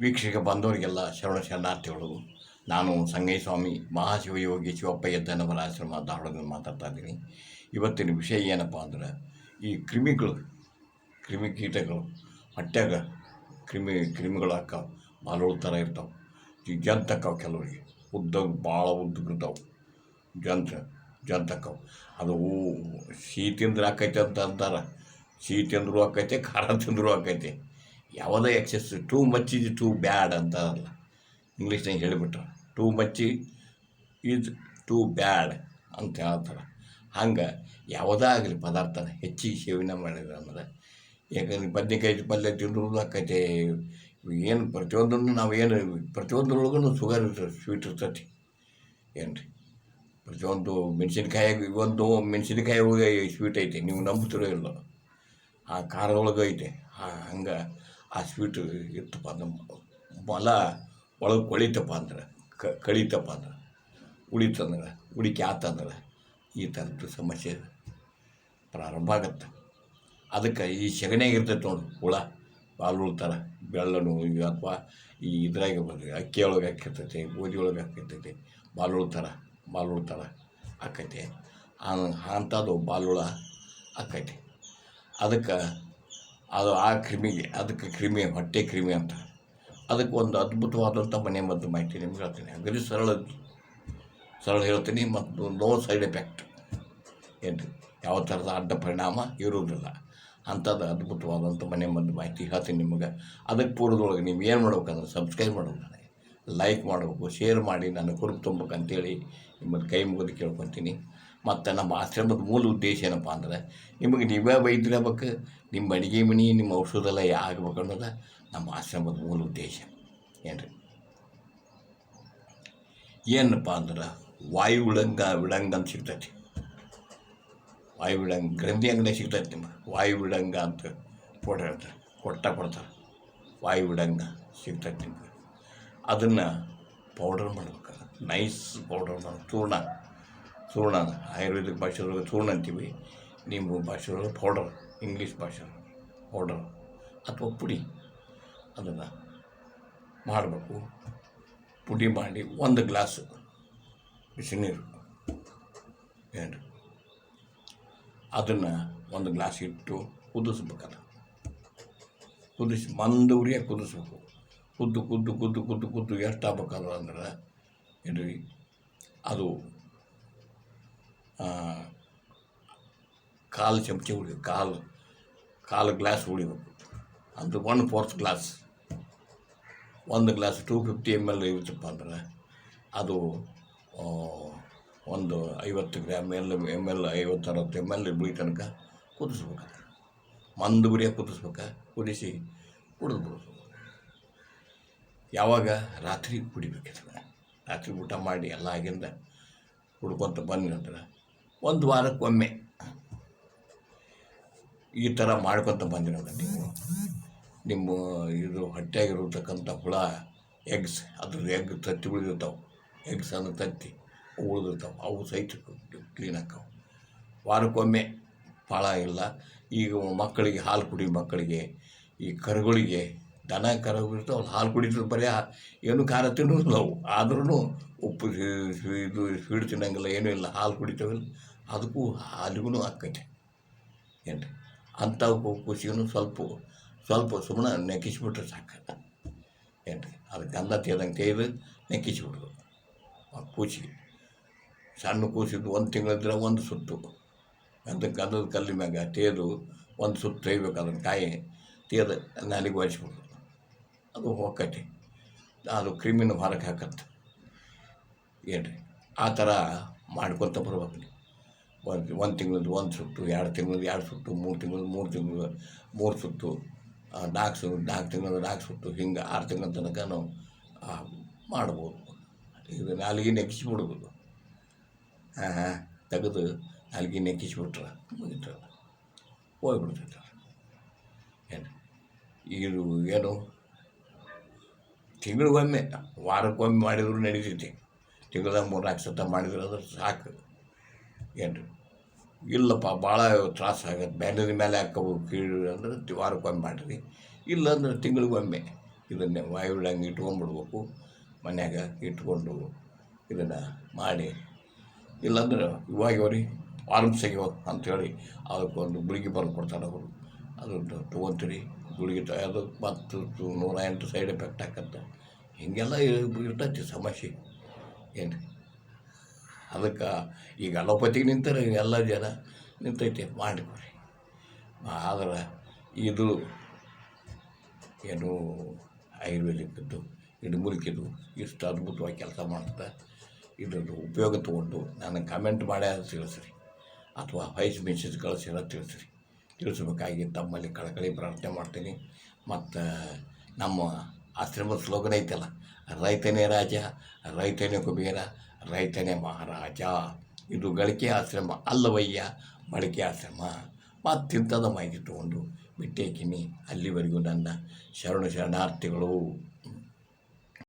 ವೀಕ್ಷಕ ಬಂದವರಿಗೆಲ್ಲ ಶರಣ ಶರಣಾರ್ಥಿಗಳು, ನಾನು ಸಂಗಯ್ಯ ಸ್ವಾಮಿ ಮಹಾಶಿವಯೋಗಿ ಶಿವಪ್ಪಯ್ಯ ದನವರ ಆಶ್ರಮ ಧಾರವಾಡದಿಂದ ಮಾತಾಡ್ತಾ ಇದ್ದೀನಿ. ಇವತ್ತಿನ ವಿಷಯ ಏನಪ್ಪ ಅಂದ್ರೆ, ಈ ಕ್ರಿಮಿಗಳು, ಕ್ರಿಮಿ ಕೀಟಗಳು, ಹೊಟ್ಯಾಗ ಕ್ರಿಮಿ, ಕ್ರಿಮಿಗಳು ಹಾಕ ಬಾಲೋಳ ಥರ ಇರ್ತಾವೆ. ಈ ಜಂತಕ್ಕವು ಕೆಲವರಿಗೆ ಉದ್ದ ಭಾಳ ಉದ್ದಗಿರ್ತಾವೆ ಜಂತ ಜಂತಕ್ಕವು ಅದು ಸಿಹಿ ತಿಂದ್ರೆ ಆಕೈತೆ ಅಂತ ಅಂತಾರೆ. ಸಿಹಿ ತಿಂದರೂ ಖಾರ ತಿಂದರೂ ಆಕೈತೆ. ಯಾವುದೇ excess too much is too bad ಅಂತ ಅಲ್ಲ. ಇಂಗ್ಲೀಷ್ನಾಗ ಹೇಳಿಬಿಟ್ರೆ. Too much is too bad ಅಂತ ಹೇಳ್ತಾರೆ. ಹಂಗೆ ಯಾವುದೇ ಆಗಲಿ ಪದಾರ್ಥನ ಹೆಚ್ಚಿಗೆ ಸೇವನೆ ಮಾಡಿದ್ರೆ ಅಂದ್ರೆ, ಯಾಕಂದ್ರೆ ಬದ್ನೆಕಾಯಿ ಪಲ್ಯ ತಿಂದ್ರೂ ಆಕೈತೆ ಏನು ಪ್ರತಿಯೊಂದನ್ನು ನಾವು ಏನು ಪ್ರತಿಯೊಂದ್ರೊಳಗೂ ಸುಗರ್ ಇರ್ತದೆ ಸ್ವೀಟ್ ಇರ್ತೈತಿ ಏನು ರೀ ಪ್ರತಿಯೊಂದು ಮೆಣಸಿನ್ಕಾಯಿ ಒಂದು ಮೆಣಸಿನ್ಕಾಯಿ ಒಳಗೆ ಸ್ವೀಟ್ ಐತೆ. ನೀವು ನಂಬುತ್ತಿರೋ ಇಲ್ಲ ಆ ಖಾರದೊಳಗೆ ಐತೆ. ಹಂಗೆ ಆ ಸ್ವೀಟ್ ಇತ್ತಪ್ಪ ಅಂದ್ರೆ ಮೊಲ ಒಳಗೆ ಕೊಳಿತಪ್ಪ ಅಂದ್ರೆ, ಕ, ಕಳೀತಪ್ಪ ಅಂದ್ರೆ ಉಳಿತಂದ್ರೆ ಉಳಿಕೆ ಆತಂದ್ರೆ ಈ ಥರದ್ದು ಸಮಸ್ಯೆ ಪ್ರಾರಂಭ ಆಗತ್ತೆ. ಅದಕ್ಕೆ ಈ ಸೆಗಣಿಯಾಗ ಇರ್ತೈತೆ ನೋಡಿ, ಹುಳ ಹಾಲು ಉಳ್ತಾರೆ ಬೆಳ್ಳನು ಇವು ಅಥವಾ ಈ ಇದ್ರಾಗೆ ಬರ್ತೈತೆ ಅಕ್ಕಿ ಒಳಗೆ ಹಾಕಿರ್ತೈತೆ, ಗೋಧಿ ಒಳಗೆ ಹಾಕಿರ್ತೈತೆ ಬಾಲು ಉಳ್ತಾರ ಬಾಲು ಉಳ್ತಾರ ಆಕೈತೆ ಅಂಥದ್ದು ಬಾಲುಳ ಆಕೈತೆ ಅದಕ್ಕೆ ಅದು ಆ ಕ್ರಿಮಿಗೆ ಅದಕ್ಕೆ ಕ್ರಿಮಿ, ಹೊಟ್ಟೆ ಕ್ರಿಮಿ ಅಂತ. ಅದಕ್ಕೆ ಒಂದು ಅದ್ಭುತವಾದಂಥ ಮನೆ ಮದ್ದು ಮಾಹಿತಿ ನಿಮ್ಗೆ ಹೇಳ್ತೀನಿ. ಅಗದಿ ಸರಳ ಸರಳ ಹೇಳ್ತೀನಿ ಮತ್ತು ನೋ ಸೈಡ್ ಎಫೆಕ್ಟ್. ಏನು ಯಾವ ಥರದ ಅಡ್ಡ ಪರಿಣಾಮ? ಇರುವುದಿಲ್ಲ. ಅಂಥದ್ದು ಅದ್ಭುತವಾದಂಥ ಮನೆ ಮದ್ದು ಮಾಹಿತಿ ಹೇಳ್ತೀನಿ ನಿಮಗೆ. ಅದಕ್ಕೆ ಪೂರ್ವದೊಳಗೆ ನೀವು ಏನು ಮಾಡ್ಬೇಕಂದ್ರೆ ಸಬ್ಸ್ಕ್ರೈಬ್ ಮಾಡ್ಬೇಕು ನನಗೆ ಲೈಕ್ ಮಾಡಬೇಕು ಶೇರ್ ಮಾಡಿ, ನನ್ನ ಕುರುಬು ತುಂಬಬೇಕಂತೇಳಿ ನಿಮ್ಮದು ಕೈ ಮುಗಿದು ಕೇಳ್ಕೊತೀನಿ. ಮತ್ತು ನಮ್ಮ ಆಶ್ರಮದ ಮೂಲ ಉದ್ದೇಶ ಏನಪ್ಪ ಅಂದ್ರೆ ನಿಮಗೆ ನೀವೇ ವೈದ್ಯರಾಗಬೇಕು ನಿಮ್ಮ ಅಡುಗೆ ಮನೆ ನಿಮ್ಮ ಔಷಧ ಎಲ್ಲ ಆಗ್ಬೇಕು ಅನ್ನೋದು ನಮ್ಮ ಆಶ್ರಮದ ಮೂಲ ಉದ್ದೇಶ ಏನು ರೀ ಏನಪ್ಪ ಅಂದ್ರೆ ವಾಯು ವಿಳಂಗ ವಿಳಂಗ ಅಂತ ಸಿಗ್ತೈತಿ ವಾಯು ವಿಳಂಗ ಗ್ರಂಥಿ ಅಂಗಡಿ ಸಿಗ್ತೈತೆ ನಿಮ್ಗೆ ವಾಯು ವಿಳಂಗ ಅಂತ ಕೊಟ್ಟಿರ್ತಾರೆ ಕೊಟ್ಟ ಕೊಡ್ತಾರೆ ವಾಯು ವಿಳಂಗ ಸಿಗ್ತೈತೆ ನಿಮ್ಗೆ ಅದನ್ನು ಪೌಡರ್ ಮಾಡ್ಬೇಕು ನೈಸ್ ಪೌಡರ್ ಮಾಡಿ ಚೂರ್ಣ ಚೂರ್ಣ ಆಯುರ್ವೇದಿಕ್ ಭಾಷೆಯೊಳಗೆ ಚೂರ್ಣ ಅಂತೀವಿ. ನಿಮ್ಮ ಭಾಷೆಯೊಳಗೆ ಪೌಡರ್, ಇಂಗ್ಲೀಷ್ ಭಾಷೆ, ಪೌಡರ್ ಅಥವಾ ಪುಡಿ ಅದನ್ನು ಮಾಡಬೇಕು. ಪುಡಿ ಮಾಡಿ ಒಂದು ಗ್ಲಾಸ್ ಬಿಸಿನೀರು ಏನು ಅದನ್ನು ಒಂದು ಗ್ಲಾಸ್ ಇಟ್ಟು ಕುದಿಸ್ಬೇಕಲ್ಲ. ಕುದಿಸಿ ಮಂದ ಉರಿಯಾಗಿ ಕುದಿಸ್ಬೇಕು. ಕುದ್ದು ಕುದ್ದು ಕುದ್ದು ಕುದ್ದು ಕುದ್ದು ಎಷ್ಟು ಆಗ್ಬೇಕಲ್ಲ ಅಂದ್ರೆ ಇದು ಅದು ಕಾಲು ಚಮಚ ಉಳಿ ಕಾಲು ಕಾಲು ಗ್ಲಾಸ್ ಉಳಿಬೇಕು ಅಂದ್ರೆ ಒನ್ ಫೋರ್ತ್ ಗ್ಲಾಸ್ ಒಂದು glass two fifty M L ಇರುತ್ತಪ್ಪ ಅಂದ್ರೆ ಅದು ಒಂದು ಐವತ್ತು ಗ್ರಾಮ್ ಎಲ್ ಎಂ ಎಲ್ ಐವತ್ತು ಅರವತ್ತು ಎಂ ಎಲ್ ಬಿಳಿ ತನಕ ಕುದಿಸ್ಬೇಕು. ಮಂದು ಬಿಡಿಯಾಗಿ ಕುದಿಸ್ಬೇಕ, ಕುದಿಸಿ ಕುಡಿದ್ಬಿಡೋದು ಯಾವಾಗ? ರಾತ್ರಿ ಕುಡಿಬೇಕು ರಾತ್ರಿ ಊಟ ಮಾಡಿ ಎಲ್ಲ ಆಗಿಂದ ಕುಡ್ಕೊತ ಬಂದ ನಂತರ ಒಂದು ವಾರಕ್ಕೊಮ್ಮೆ ಈ ಥರ ಮಾಡ್ಕೊತ ಬಂದಿರೋದು ನೀವು. ನಿಮ್ಮ ಇದು ಹೊಟ್ಟೆಯಾಗಿರತಕ್ಕಂಥ ಹುಳ, ಎಗ್ಸ್ ಅದ್ರ ಎಗ್ ತತ್ತಿ ಉಳಿದಿರ್ತಾವೆ. ಎಗ್ಸ್ ಅಂದ್ರೆ ತತ್ತಿ ಉಳಿದಿರ್ತಾವೆ. ಅವು ಸಹಿತ ಕ್ಲೀನ್ ಆಕಾವು ವಾರಕ್ಕೊಮ್ಮೆ ಭಾಳ ಇಲ್ಲ. ಈಗ ಮಕ್ಕಳಿಗೆ ಹಾಲು ಕುಡಿ ಮಕ್ಕಳಿಗೆ, ಈ ಕರುಗಳಿಗೆ ದನ ಕರು ಅವ್ರು ಹಾಲು ಕುಡಿದ್ರು ಬರೀ ಏನು ಖಾರ ತಿನ್ನೋದಿಲ್ಲ ನಾವು ಆದ್ರೂ ಉಪ್ಪು ಇದು ಸ್ವೀಟ್ ತಿನ್ನಂಗಿಲ್ಲ, ಏನೂ ಇಲ್ಲ, ಹಾಲು ಕುಡಿತಾವಲ್ಲ ಅದಕ್ಕೂ ಹಾಲಿಗೂ ಆಕೈತೆ. ಏನು ರೀ ಖುಷಿಗೂ ಸ್ವಲ್ಪ ಸ್ವಲ್ಪ ಸುಮ್ಮನೆ ನೆಕ್ಕಿಸ್ಬಿಟ್ರೆ ಸಾಕು. ಏನು ಅದು ಗಂಧ ತೇದಂಗೆ ತೇದು ನೆಕ್ಕಿಸ್ಬಿಡೋದು. ಆ ಕೂಸಿ ಸಣ್ಣ ಕೂಸಿದ್ದು ಒಂದು ತಿಂಗಳಿದ್ರೆ ಒಂದು ಸುತ್ತು. ಗಂಧದ ಗಂಧದ ಕಲ್ಲಿ ಮ್ಯಾಗ ತೇದು ಒಂದು ಸುತ್ತು ತೆಗಿಬೇಕು ಅದನ್ನು ಕಾಯಿ, ತೇದು ನಾಲಿಗೆ ಒರೆಸ್ಬಿಡೋದು. ಅದು ಹೋಗತ್ತೆ ಅದು ಕ್ರಿಮಿನ ಹೊರಗೆ ಹಾಕತ್ತೆ. ಏನು ರೀ ಆ ಥರ ಮಾಡ್ಕೊತ ಬರ್ಬೇಕು ನೀವು. ಒಂದು ಒಂದು ತಿಂಗಳದ್ದು ಒಂದು ಸುತ್ತು, ಎರಡು ತಿಂಗಳದ್ದು ಎರಡು ಸುತ್ತು, ಮೂರು ತಿಂಗಳದ್ದು ಮೂರು ತಿಂಗಳು ಮೂರು ಸುತ್ತು ನಾಲ್ಕು ಸು ನಾಲ್ಕು ತಿಂಗಳದ್ದು ನಾಲ್ಕು ಸುತ್ತು, ಹಿಂಗೆ ಆರು ತಿಂಗಳ ತನಕ ನಾವು ಮಾಡ್ಬೋದು. ಇದು ನಾಲ್ಗೆ ನೆಕ್ಕಿಸ್ಬಿಡ್ಬೋದು ಹಾಂ ಹಾಂ ತೆಗೆದು ನಾಲ್ಗೆ ನೆಕ್ಕಿಸ್ಬಿಟ್ರೆ ಮುಗಿತು ಹೋಗ್ಬಿಡ್ತೈತೆ. ಏನು ಇದು ಏನು ತಿಂಗಳಿಗೊಮ್ಮೆ, ವಾರಕ್ಕೊಮ್ಮೆ ಮಾಡಿದ್ರು ನಡೀತೈತಿ. ತಿಂಗಳ ಮೂರು ನಾಲ್ಕು ಸತ ಮಾಡಿದ್ರೆ ಅದ್ರ ಸಾಕು. ಏನು ಇಲ್ಲಪ್ಪ, ಭಾಳ ತ್ರಾಸ ಆಗತ್ತೆ. ಬ್ಯಾಂಡದ ಮೇಲೆ ಹಾಕೋವು ಕೀಳು ಅಂದ್ರೆ ವಾರಕ್ಕೊಮ್ಮೆ ಮಾಡಿರಿ. ಇಲ್ಲಾಂದ್ರೆ ತಿಂಗಳಿಗೊಮ್ಮೆ ಇದನ್ನೇ ವಾಯುವಿಳಂಗೆ ಇಟ್ಕೊಂಡ್ಬಿಡ್ಬೇಕು. ಮನ್ಯಾಗ ಇಟ್ಕೊಂಡು ಇದನ್ನು ಮಾಡಿ. ಇಲ್ಲಾಂದ್ರೆ ಇವಾಗ ಅವ್ರಿಗೆ ಫಾರ್ಮ್ಸ್ ಅಂತ ಅಂಥೇಳಿ ಅದಕ್ಕೊಂದು ಗುಳಿಗೆ ಬರೆದು ಕೊಡ್ತಾರೆ ಅವರು. ಅದನ್ನು ತೊಗೊತೀರಿ. ಗುಳಿಗೆ ಅದು ಮತ್ತು ನೂರ ಎಂಟು ಸೈಡ್ ಎಫೆಕ್ಟ್ ಆಕತ್ತೆ. ಹೀಗೆಲ್ಲ ಇರ್- ಇರ್ತೈತಿ ಸಮಸ್ಯೆ. ಏನು ಅದಕ್ಕೆ ಈಗ ಅಲೋಪತಿಗೆ ನಿಂತಾರೆ ಎಲ್ಲ ಜನ ನಿಂತೈತೆ ಮಾಡಿಕೊಡಿ ಆದ್ರೆ ಇದು ಏನು ಆಯುರ್ವೇದಿಕ್ಕದ್ದು ಇಡಮುಲ್ಕಿದ್ದು ಇಷ್ಟು ಅದ್ಭುತವಾಗಿ ಕೆಲಸ ಮಾಡ್ತಾ ಇದ್ರದ್ದು ಉಪಯೋಗ ತೊಗೊಂಡು ನನಗೆ ಕಮೆಂಟ್ ಮಾಡಿ ಅದು ತಿಳಿಸ್ರಿ. ಅಥವಾ ವಾಯ್ಸ್ ಮೆಸೇಜ್ ಕಳಿಸಿರೋ ತಿಳಿಸ್ರಿ. ತಿಳಿಸ್ಬೇಕಾಗಿ ತಮ್ಮಲ್ಲಿ ಕಳಕಳಿ ಪ್ರಾರ್ಥನೆ ಮಾಡ್ತೀನಿ. ಮತ್ತು ನಮ್ಮ ಆಶ್ರಮದ ಸ್ಲೋಗನ್ ಐತಲ್ಲ, ರೈತನೇ ರಾಜ, ರೈತನೇ ಕುಬೇರ, ರೈತನೇ ಮಹಾರಾಜ. ಇದು ಗಳಿಕೆ ಆಶ್ರಮ ಅಲ್ಲವಯ್ಯ, ಮಡಿಕೆ ಆಶ್ರಮ. ಮತ್ತಿಂಥದ ಮಾಹಿತಿ ತೊಗೊಂಡು ಬಿಟ್ಟೇಕಿನಿ ಅಲ್ಲಿವರೆಗೂ ನನ್ನ ಶರಣ ಶರಣಾರ್ಥಿಗಳು.